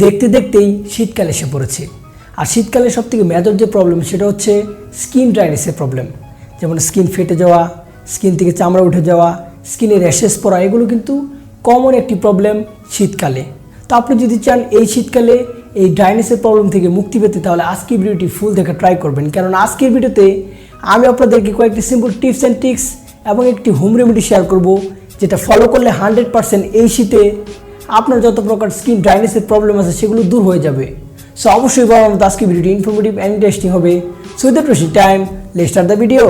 দেখতে দেখতেই শীতকাল এসে পড়েছে। আর শীতকালে সব থেকে মেজর যে প্রবলেম সেটা হচ্ছে স্কিন ড্রাইনেসের প্রবলেম যেমন স্কিন ফেটে যাওয়া স্কিন থেকে চামড়া উঠে যাওয়া স্কিনে র্যাশেস পড়া, এগুলো কিন্তু কমন একটি প্রবলেম শীতকালে। তো আপনি যদি চান এই শীতকালে এই ড্রাইনেসের প্রবলেম থেকে মুক্তি পেতে, তাহলে আজকের ভিডিওটি ফুল দেখা ট্রাই করবেন। কারণ আজকের ভিডিওতে আমি আপনাদেরকে কয়েকটি সিম্পল টিপস অ্যান্ড ট্রিক্স এবং একটি হোম রেমেডি শেয়ার করব, যেটা ফলো করলে হান্ড্রেড পার্সেন্ট এই শীতে আপনার যত প্রকার স্কিন ড্রাইনেসের প্রবলেম আছে, সেগুলো দূর হয়ে যাবে। সো অবশ্যই বলার মতো আজকে ভিডিওটি ইনফরমেটিভ অ্যান্ড ইন্টারেস্টিং হবে। So the pressing time let start the video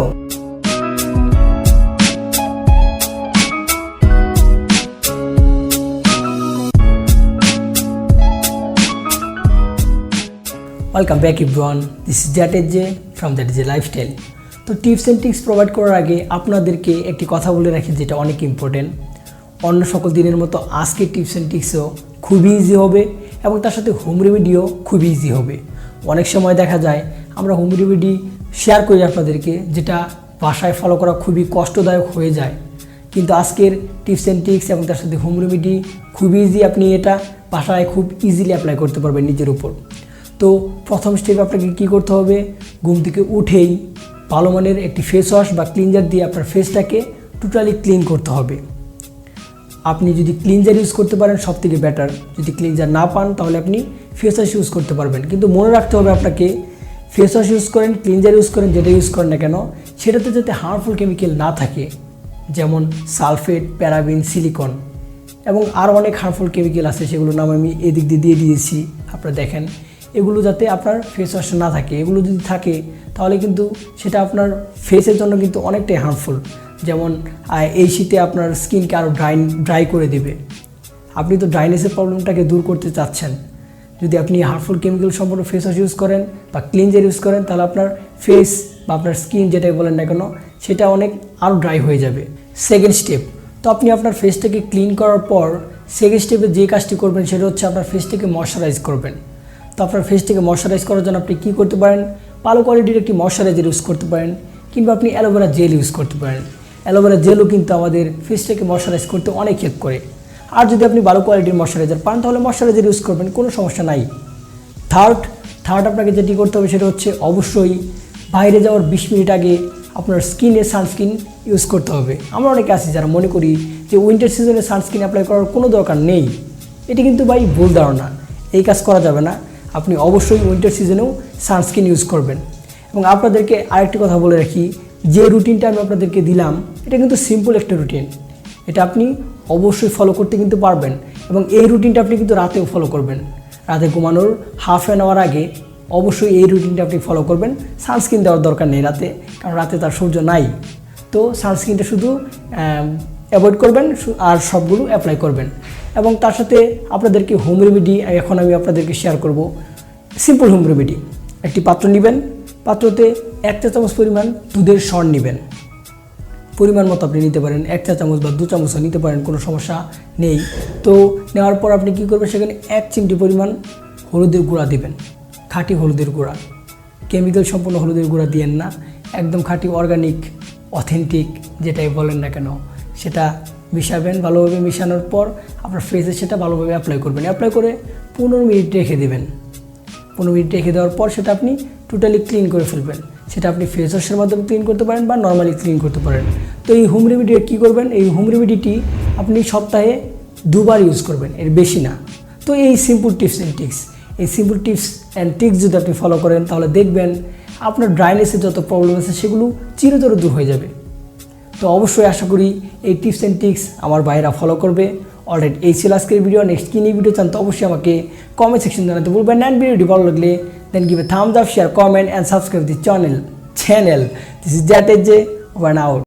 welcome back everyone this is জ্যাটের J from that is a lifestyle তো টিপস অ্যান্ড টিক্স প্রোভাইড করার আগে আপনাদেরকে একটি কথা বলে রাখি, যেটা অনেক ইম্পর্টেন্ট অন্য সকল দিনের মতো আজকের টিপস অ্যান্ড টিক্সও খুবই ইজি হবে এবং তার সাথে হোম রেমেডিও খুবই ইজি হবে। অনেক সময় দেখা যায় আমরা হোম রেমেডি শেয়ার করি আপনাদেরকে, যেটা বাসায় ফলো করা খুবই কষ্টদায়ক হয়ে যায়। কিন্তু আজকের টিপস অ্যান্ড ট্রিক্স এবং তার সাথে হোম রেমেডি খুবই ইজি আপনি এটা বাসায় খুব ইজিলি অ্যাপ্লাই করতে পারবেন নিজের উপর। তো প্রথম স্টেপ আপনাকে কী করতে হবে? ঘুম থেকে উঠেই ভালো মানের একটি ফেস ওয়াশ বা ক্লিনজার দিয়ে আপনার ফেসটাকে টোটালি ক্লিন করতে হবে। আপনি যদি ক্লিনজার ইউজ করতে পারেন সব থেকে বেটার যদি ক্লিনজার না পান, তাহলে আপনি ফেস ওয়াশ ইউজ করতে পারবেন। কিন্তু মনে রাখতে হবে আপনাকে ফেস ওয়াশ ইউজ করেন ক্লিনজার ইউজ করেন, যেটা ইউজ করেন না কেন, সেটাতে যাতে হার্মফুল কেমিক্যাল না থাকে, যেমন সালফেট, প্যারাবিন সিলিকন এবং আরও অনেক হার্মফুল কেমিক্যাল আছে, সেগুলোর নাম আমি এদিক দিয়ে দিয়ে দিয়েছি, আপনারা দেখেন। এগুলো যাতে আপনার ফেস ওয়াশ না থাকে, এগুলো যদি থাকে, তাহলে কিন্তু সেটা আপনার ফেসের জন্য কিন্তু অনেকটাই হার্মফুল যেমন এই শীতে আপনার স্কিনকে আরও ড্রাই ড্রাই করে দেবে। আপনি তো ড্রাইনেসের প্রবলেমটাকে দূর করতে চাচ্ছেন। যদি আপনি হার্মফুল কেমিক্যাল সম্পূর্ণ ফেস ওয়াশ ইউজ করেন বা ক্লিনজার ইউজ করেন, তাহলে আপনার ফেস বা আপনার স্কিন যেটাই বলেন না কেন, সেটা অনেক আরও ড্রাই হয়ে যাবে। সেকেন্ড স্টেপ তো আপনি আপনার ফেসটাকে ক্লিন করার পর সেকেন্ড স্টেপে যে কাজটি করবেন, সেটা হচ্ছে আপনার ফেসটাকে ময়শ্চারাইজ করবেন। তো আপনার ফেসটাকে ময়শ্চারাইজ করার জন্য আপনি কী করতে পারেন? ভালো কোয়ালিটির একটি ময়শ্চারাইজার ইউজ করতে পারেন, কিংবা আপনি অ্যালোভেরা জেল ইউজ করতে পারেন। অ্যালোভেরা জেলও কিন্তু আমাদের ফেসটাকে ময়শ্চারাইজ করতে অনেক হেল্প করে। আর যদি আপনি ভালো কোয়ালিটির ময়শ্চারাইজার পান, তাহলে ময়শ্চারাইজার ইউজ করবেন, কোনো সমস্যা নাই। থার্ড থার্ড আপনাকে যেটি করতে হবে সেটা হচ্ছে অবশ্যই বাইরে যাওয়ার বিশ মিনিট আগে আপনার স্কিনে সানস্ক্রিন ইউজ করতে হবে। আমরা অনেকে আছি যারা মনে করি যে উইন্টার সিজনে সানস্ক্রিন অ্যাপ্লাই করার কোনো দরকার নেই। এটি কিন্তু ভাই ভুল ধারণা। এই কাজ করা যাবে না। আপনি অবশ্যই উইন্টার সিজনেও সানস্ক্রিন ইউজ করবেন। এবং আপনাদেরকে আরেকটি কথা বলে রাখি যে রুটিনটা আমি আপনাদেরকে দিলাম, এটা কিন্তু সিম্পল একটা রুটিন। এটা আপনি অবশ্যই ফলো করতে কিন্তু পারবেন এবং এই রুটিনটা আপনি কিন্তু রাতেও ফলো করবেন। রাতে ঘুমানোর হাফ অ্যান আওয়ার আগে অবশ্যই এই রুটিনটা আপনি ফলো করবেন। সানস্ক্রিন দেওয়ার দরকার নেই রাতে, কারণ রাতে তার সূর্য নাই। তো সানস্ক্রিনটা শুধু অ্যাভয়েড করবেন আর সবগুলো অ্যাপ্লাই করবেন। এবং তার সাথে আপনাদেরকে হোম রেমেডি এখন আমি আপনাদেরকে শেয়ার করব। সিম্পল হোম রেমেডি একটি পাত্র নেবেন, পাত্রতে এক চা চামচ পরিমাণ দুধের সর নেবেন। পরিমাণ মতো আপনি নিতে পারেন। এক চা চামচ বা দু চামচও নিতে পারেন, কোনো সমস্যা নেই। তো নেওয়ার পর আপনি কী করবেন? সেখানে এক চিমটি পরিমাণ হলুদের গুঁড়া দিবেন। খাঁটি হলুদের গুঁড়া। কেমিক্যাল সম্পূর্ণ হলুদের গুঁড়া দিয়েন না। একদম খাঁটি অর্গানিক, অথেন্টিক, যেটাই বলেন না কেন, সেটা মিশাবেন। ভালোভাবে মিশানোর পর আপনার ফেসে সেটা ভালোভাবে অ্যাপ্লাই করবেন। অ্যাপ্লাই করে পনেরো মিনিট রেখে দেবেন। পনেরো মিনিট রেখে দেওয়ার পর সেটা আপনি টোটালি ক্লিন করে ফেলবেন। সেটা আপনি ফেস ওয়াশের মাধ্যমে ক্লিন করতে পারেন বা নর্মালি ক্লিন করতে পারেন। তো এই হোম রেমেডি কী করবেন? এই হোম রেমেডিটি আপনি সপ্তাহে দুবার ইউজ করবেন, এর বেশি না। তো এই সিম্পল টিপস অ্যান্ড টিক্স এই সিম্পল টিপস অ্যান্ড টিক্স যদি আপনি ফলো করেন, তাহলে দেখবেন আপনার ড্রাইনেসের যত প্রবলেম আছে, সেগুলো চিরতর দূর হয়ে যাবে। তো অবশ্যই আশা করি এই টিপস অ্যান্ড টিক্স আমার ভাইরা ফলো করবে। অলরেডি এই ছিল আজকের ভিডিও নেক্সট কী নিয়ে ভিডিও চান তো অবশ্যই আমাকে কমেন্ট সেকশন জানাতে ভুলবেন অ্যান্ড ভিডিওটি ভালো লাগলে then give a thumbs up share comment and subscribe the channel channel this is that as one out